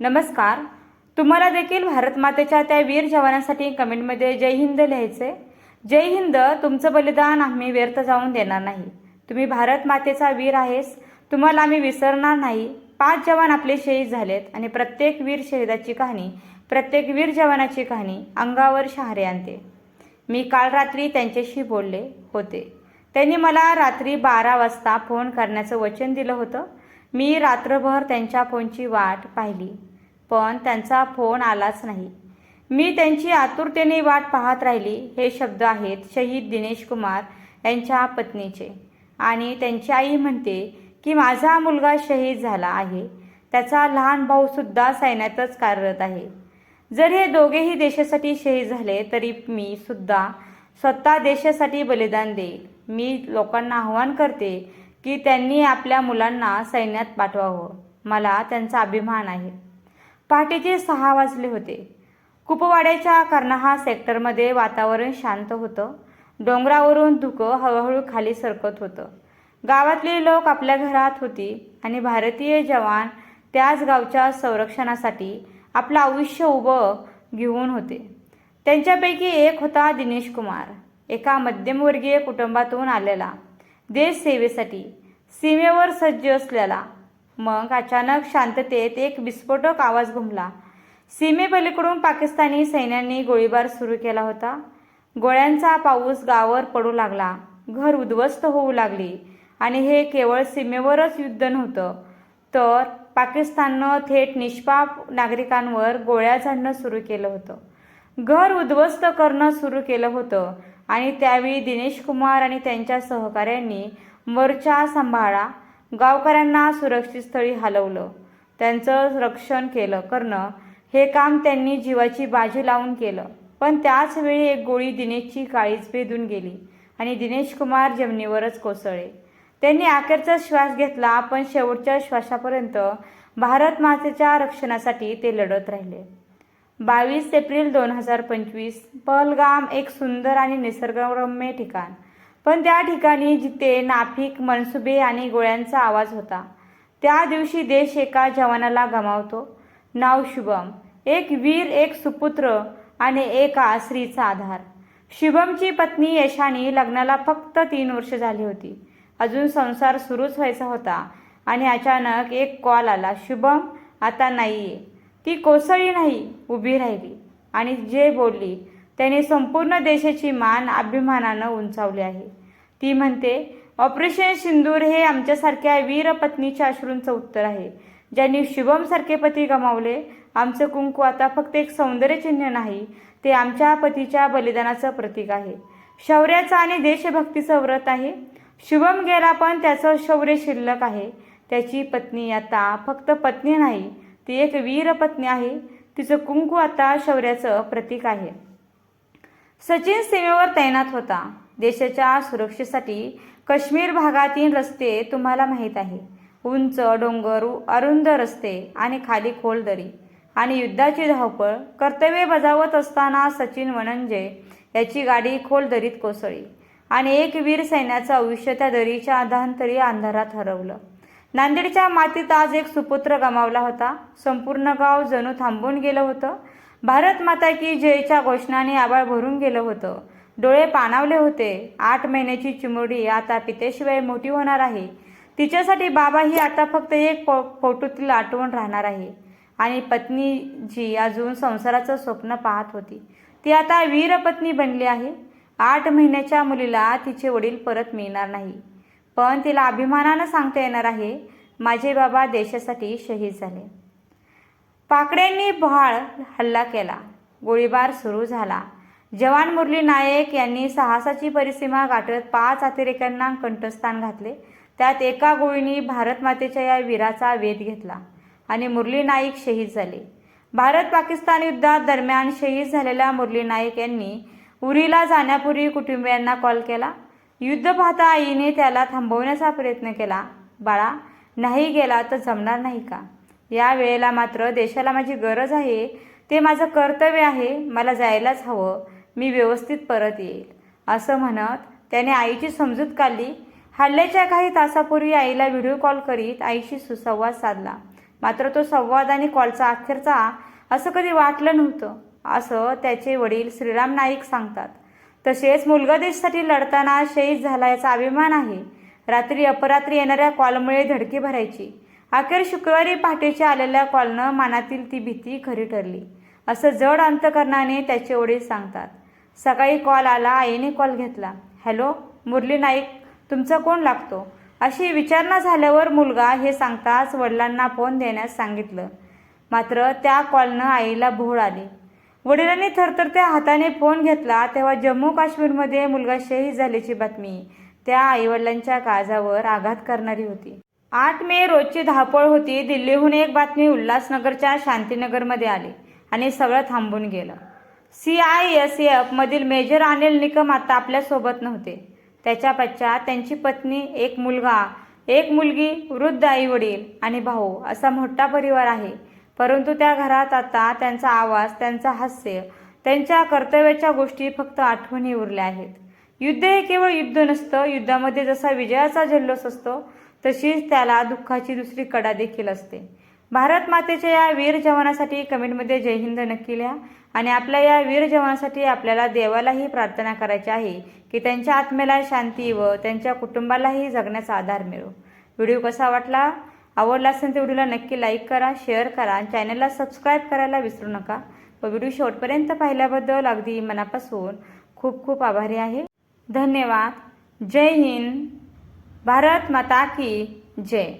नमस्कार. तुम्हाला देखील भारतमातेच्या त्या वीर जवानांसाठी कमेंटमध्ये जय हिंद लिहायचे जय हिंद तुमचं बलिदान आम्ही व्यर्थ जाऊन देणार नाही. तुम्ही भारत मातेचा वीर आहेस. तुम्हाला आम्ही विसरणार नाही. पाच जवान आपले शहीद झालेत आणि प्रत्येक वीर शहीदाची कहाणी प्रत्येक वीर जवानाची कहाणी अंगावर शहारे आणते. मी काल रात्री त्यांच्याशी बोलले होते. त्यांनी मला रात्री बारा वाजता फोन करण्याचं वचन दिलं होतं. मी रात्रभर त्यांच्या फोनची वाट पाहिली पण त्यांचा फोन आलाच नाही. मी त्यांची आतुरतेने वाट पाहत राहिली हे शब्द आहेत शहीद दिनेश कुमार यांच्या पत्नीचे. आणि त्यांची आई म्हणते की माझा मुलगा शहीद झाला आहे. त्याचा लहान भाऊसुद्धा सैन्यातच कार्यरत आहे. जर हे दोघेही देशासाठी शहीद झाले तरी मी सुद्धा स्वतः देशासाठी बलिदान देईल. मी लोकांना आव्हान करते की त्यांनी आपल्या मुलांना सैन्यात पाठवावं. मला त्यांचा अभिमान आहे. पहाटेचे सहा वाजले होते. कुपवाड्याच्या कर्नाहा सेक्टरमध्ये वातावरण शांत होतं. डोंगरावरून धुकं हळूहळू खाली सरकत होतं. गावातले लोक आपल्या घरात होती आणि भारतीय जवान त्याच गावच्या संरक्षणासाठी आपलं आयुष्य उभं घेऊन होते. त्यांच्यापैकी एक होता दिनेश कुमार. एका मध्यमवर्गीय कुटुंबातून आलेला. देश सेवेसाठी सीमेवर सज्ज असलेला मग अचानक शांततेत एक विस्फोटक आवाज घुमला. सीमेपलीकडून पाकिस्तानी सैन्यांनी गोळीबार सुरू केला होता. गोळ्यांचा पाऊस गावावर पडू लागला. घर उद्ध्वस्त होऊ लागली. आणि हे केवळ सीमेवरच युद्ध नव्हतं तर पाकिस्ताननं थेट निष्पाप नागरिकांवर गोळ्या झाडणं सुरू केलं होतं. घर उद्ध्वस्त करणं सुरू केलं होतं आणि त्यावेळी दिनेश कुमार आणि त्यांच्या सहकाऱ्यांनी मोर्चा सांभाळा गावकऱ्यांना सुरक्षित स्थळी हलवलं त्यांचं रक्षण केलं करणं हे काम त्यांनी जीवाची बाजी लावून केलं. पण त्याचवेळी एक गोळी दिनेशची काळीच भेदून गेली आणि दिनेश कुमार जमिनीवरच कोसळले. त्यांनी अखेरचा श्वास घेतला पण शेवटच्या श्वासापर्यंत भारत मातेच्या रक्षणासाठी ते लढत राहिले. बावीस एप्रिल दोन हजार पंचवीस पहलगाम एक सुंदर आणि निसर्गरम्य ठिकाण. पण त्या ठिकाणी जिथे नाफिक मनसुबे आणि गोळ्यांचा आवाज होता त्या दिवशी देश एका जवानाला गमावतो. नाव शुभम. एक वीर एक सुपुत्र आणि एका स्त्रीचा आधार. शुभमची पत्नी यशानी लग्नाला फक्त तीन वर्ष झाली होती. अजून संसार सुरूच व्हायचा होता आणि अचानक एक कॉल आला शुभम आता नाहीये. ती कोसळली नाही उभी राहिली आणि जे बोलली त्याने संपूर्ण देशाची मान अभिमानानं उंचावली आहे. ती म्हणते ऑपरेशन सिंदूर हे आमच्यासारख्या वीर पत्नीच्या अश्रूंचं उत्तर आहे. ज्यांनी शुभमसारखे पती गमावले आमचं कुंकू आता फक्त एक सौंदर्यचिन्ह नाही ते आमच्या पतीच्या बलिदानाचं प्रतीक आहे. शौर्याचं आणि देशभक्तीचं व्रत आहे. शुभम गेला पण त्याचं शौर्य शिल्लक आहे. त्याची पत्नी आता फक्त पत्नी नाही ती एक वीरपत्नी आहे. तिचं कुंकू आता शौर्याचं प्रतीक आहे. सचिन सीमेवर तैनात होता. देशाच्या सुरक्षेसाठी काश्मीर भागातील रस्ते तुम्हाला माहीत आहे. उंच डोंगर अरुंद रस्ते आणि खाली खोल दरी आणि युद्धाची धावपळ कर्तव्य बजावत असताना सचिन वणंजे याची गाडी खोल दरीत कोसळली आणि एक वीर सैन्याचं आयुष्य त्या दरीच्या अधांतरी अंधारात हरवलं. नांदेडच्या मातीत आज एक सुपुत्र गमावला होता. संपूर्ण गाव जणू थांबून गेलं होतं. भारत माता की जयच्या घोषणाने आबाळ भरून गेलं होतं. डोळे पाणावले होते. आठ महिन्याची चिमुरडी आता पितेशिवाय मोठी होणार आहे. तिच्यासाठी बाबा ही आता फक्त एक फो फोटोतील आठवण राहणार आहे. आणि पत्नी जी अजून संसाराचं स्वप्न पाहत होती. ती आता वीरपत्नी बनली आहे. आठ महिन्याच्या मुलीला तिचे वडील परत मिळणार नाही. पण तिला अभिमानानं सांगता येणार आहे माझे बाबा देशासाठी शहीद झाले. पाकड्यांनी भाळ हल्ला केला. गोळीबार सुरू झाला. जवान मुरली नायक यांनी साहसाची परिसीमा गाठत पाच अतिरेक्यांना कंठस्थान घातले. त्यात एका गोळीने भारत मातेच्या या वीराचा वेध घेतला आणि मुरली नाईक शहीद झाले. भारत पाकिस्तान युद्धात दरम्यान शहीद झालेल्या मुरली नाईक यांनी उरीला जाण्यापूर्वी कुटुंबियांना कॉल केला. युद्ध पाहता आईने त्याला थांबवण्याचा प्रयत्न केला. बाळा नाही गेला तर जमणार नाही का? या वेळेला मात्र देशाला माझी गरज आहे. ते माझं कर्तव्य आहे. मला जायलाच हवं. मी व्यवस्थित परत येईल. असं म्हणत त्याने आईची समजूत काढली. हल्ल्याच्या काही तासापूर्वी आईला व्हिडिओ कॉल करीत आईशी सुसंवाद साधला. मात्र तो संवाद आणि कॉलचा अखेरचा असं कधी वाटलं नव्हतं असं त्याचे वडील श्रीराम नाईक सांगतात. तसेच मुलगा देशसाठी लढताना शहीद झाला याचा अभिमान आहे. रात्री अपरात्री येणाऱ्या कॉलमुळे धडकी भरायची. अखेर शुक्रवारी पहाटेच्या आलेल्या कॉलनं मनातील ती भीती खरी ठरली. असं जड अंतकरणाने त्याचे वडील सांगतात. सकाळी कॉल आला आईने कॉल घेतला. हॅलो मुरली नाईक तुमचा कोण लागतो? अशी विचारणा झाल्यावर मुलगा हे सांगताच वडिलांना फोन देण्यास सांगितलं. मात्र त्या कॉलनं आईला भोळ आली. वडिलांनी थरथरत्या हाताने फोन घेतला तेव्हा जम्मू काश्मीरमध्ये मुलगा शहीद झाल्याची बातमी. त्या आईवडिलांच्या काळजावर आघात करणारी होती. आठ मे रोजची धावपळ होती. दिल्लीहून एक बातमी उल्हासनगरच्या शांतीनगरमध्ये आली आणि सगळं थांबून गेलं. सी आय एस एफ मधील मेजर अनिल निकम आता आपल्यासोबत नव्हते. त्याच्या पश्चात त्यांची पत्नी एक मुलगा एक मुलगी वृद्ध आई वडील आणि भाऊ असा मोठा परिवार आहे. परंतु त्या घरात आता त्यांचा आवाज त्यांचा हास्य त्यांच्या कर्तव्याच्या गोष्टी फक्त आठवणी उरल्या आहेत. युद्ध हे केवळ युद्ध नसतं. युद्धामध्ये जसा विजयाचा जल्लोष असतो तशीच त्याला दुःखाची दुसरी कडा देखील असते. भारत मातेच्या या वीर जवानासाठी कमेंटमध्ये जय हिंद नक्की लिहा आणि आपल्या या वीर जवानासाठी आपल्याला देवालाही प्रार्थना करायची आहे की त्यांच्या आत्मेला शांती व त्यांच्या कुटुंबालाही जगण्याचा आधार मिळो. व्हिडिओ कसा वाटला? आवडला असेल तर व्हिडिओला नक्की लाईक करा शेअर करा आणि चॅनलला सबस्क्राईब करायला विसरू नका. व व्हिडिओ शेवटपर्यंत पाहिल्याबद्दल अगदी मनापासून खूप खूप आभारी आहे. धन्यवाद. जय हिंद. भारत माता की जय.